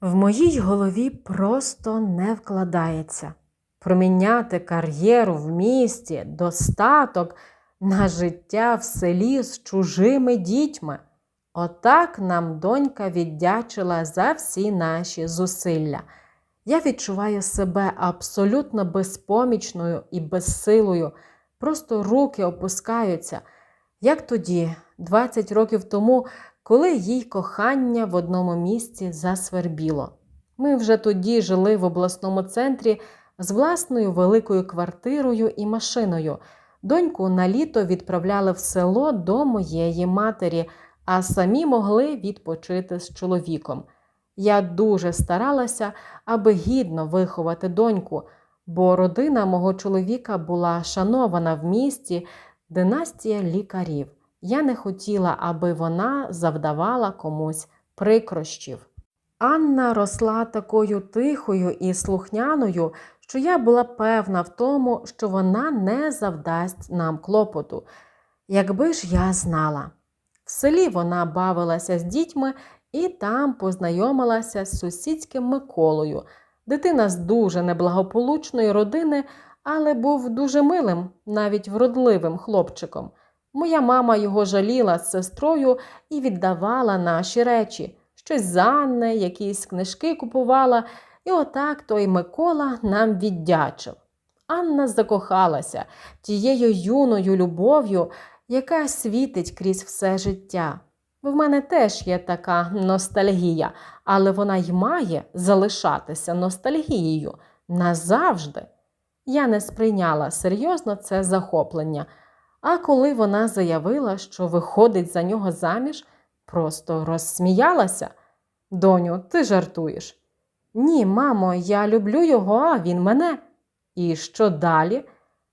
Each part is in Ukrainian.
В моїй голові просто не вкладається проміняти кар'єру в місті, достаток на життя в селі з чужими дітьми. Отак нам донька віддячила за всі наші зусилля. Я відчуваю себе абсолютно безпомічною і безсилою, просто руки опускаються, як тоді, 20 років тому, коли їй кохання в одному місці засвербіло. Ми вже тоді жили в обласному центрі з власною великою квартирою і машиною. Доньку на літо відправляли в село до моєї матері, а самі могли відпочити з чоловіком. Я дуже старалася, аби гідно виховати доньку, бо родина мого чоловіка була шанована в місті, династія лікарів. Я не хотіла, аби вона завдавала комусь прикрощів. Анна росла такою тихою і слухняною, що я була певна в тому, що вона не завдасть нам клопоту. Якби ж я знала. В селі вона бавилася з дітьми і там познайомилася з сусідським Миколою. Дитина з дуже неблагополучної родини, але був дуже милим, навіть вродливим хлопчиком. Моя мама його жаліла з сестрою і віддавала наші речі, щось з Анни, якісь книжки купувала, і отак той Микола нам віддячив. Анна закохалася тією юною любов'ю, яка світить крізь все життя. В мене теж є така ностальгія, але вона й має залишатися ностальгією назавжди. Я не сприйняла серйозно це захоплення. А коли вона заявила, що виходить за нього заміж, просто розсміялася. Доню, ти жартуєш? Ні, мамо, я люблю його, а він мене. І що далі?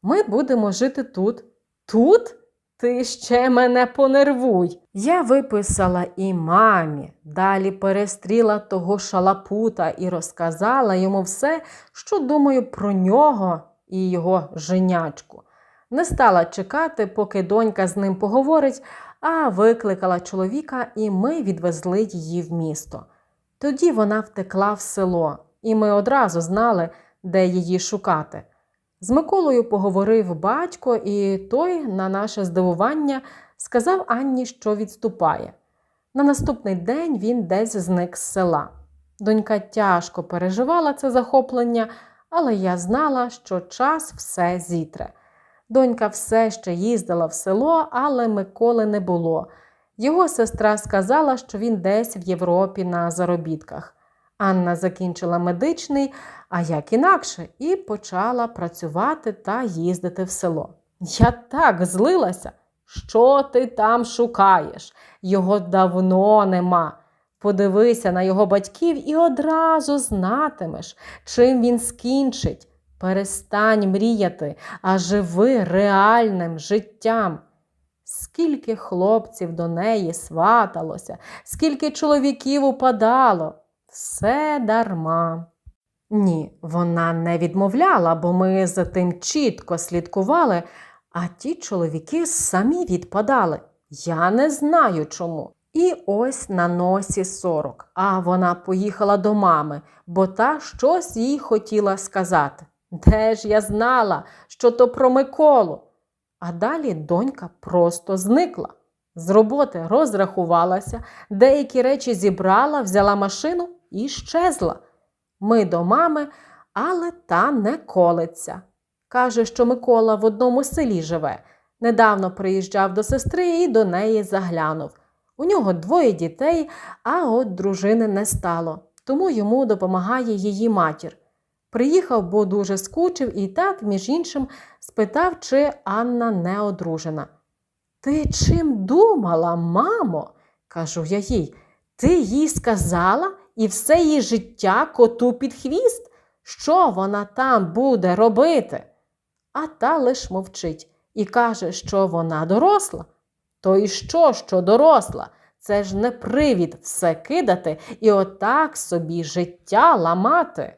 Ми будемо жити тут. Тут? Ти ще мене понервуй. Я виписала і мамі, далі перестріла того шалапута і розказала йому все, що думаю про нього і його женячку. Не стала чекати, поки донька з ним поговорить, а викликала чоловіка, і ми відвезли її в місто. Тоді вона втекла в село, і ми одразу знали, де її шукати. З Миколою поговорив батько, і той, на наше здивування, сказав Анні, що відступає. На наступний день він десь зник з села. Донька тяжко переживала це захоплення, але я знала, що час все зітре. Донька все ще їздила в село, але Миколи не було. Його сестра сказала, що він десь в Європі на заробітках. Анна закінчила медичний, а як інакше, і почала працювати та їздити в село. Я так злилася. Що ти там шукаєш? Його давно нема. Подивися на його батьків і одразу знатимеш, чим він скінчить. Перестань мріяти, а живи реальним життям. Скільки хлопців до неї сваталося, скільки чоловіків упадало, все дарма. Ні, вона не відмовляла, бо ми за тим чітко слідкували, а ті чоловіки самі відпадали. Я не знаю чому. І ось на носі сорок, а вона поїхала до мами, бо та щось їй хотіла сказати. Де ж я знала, що то про Миколу? А далі донька просто зникла. З роботи розрахувалася, деякі речі зібрала, взяла машину і щезла. Ми до мами, але та не колиться. Каже, що Микола в одному селі живе. Недавно приїжджав до сестри і до неї заглянув. У нього двоє дітей, а от дружини не стало, тому йому допомагає її матір. Приїхав, бо дуже скучив і так, між іншим, спитав, чи Анна не одружена. Ти чим думала, мамо? кажу я їй. Ти їй сказала і все її життя коту під хвіст? Що вона там буде робити? А та лиш мовчить і каже, що вона доросла. То і що, що доросла? Це ж не привід все кидати і отак собі життя ламати.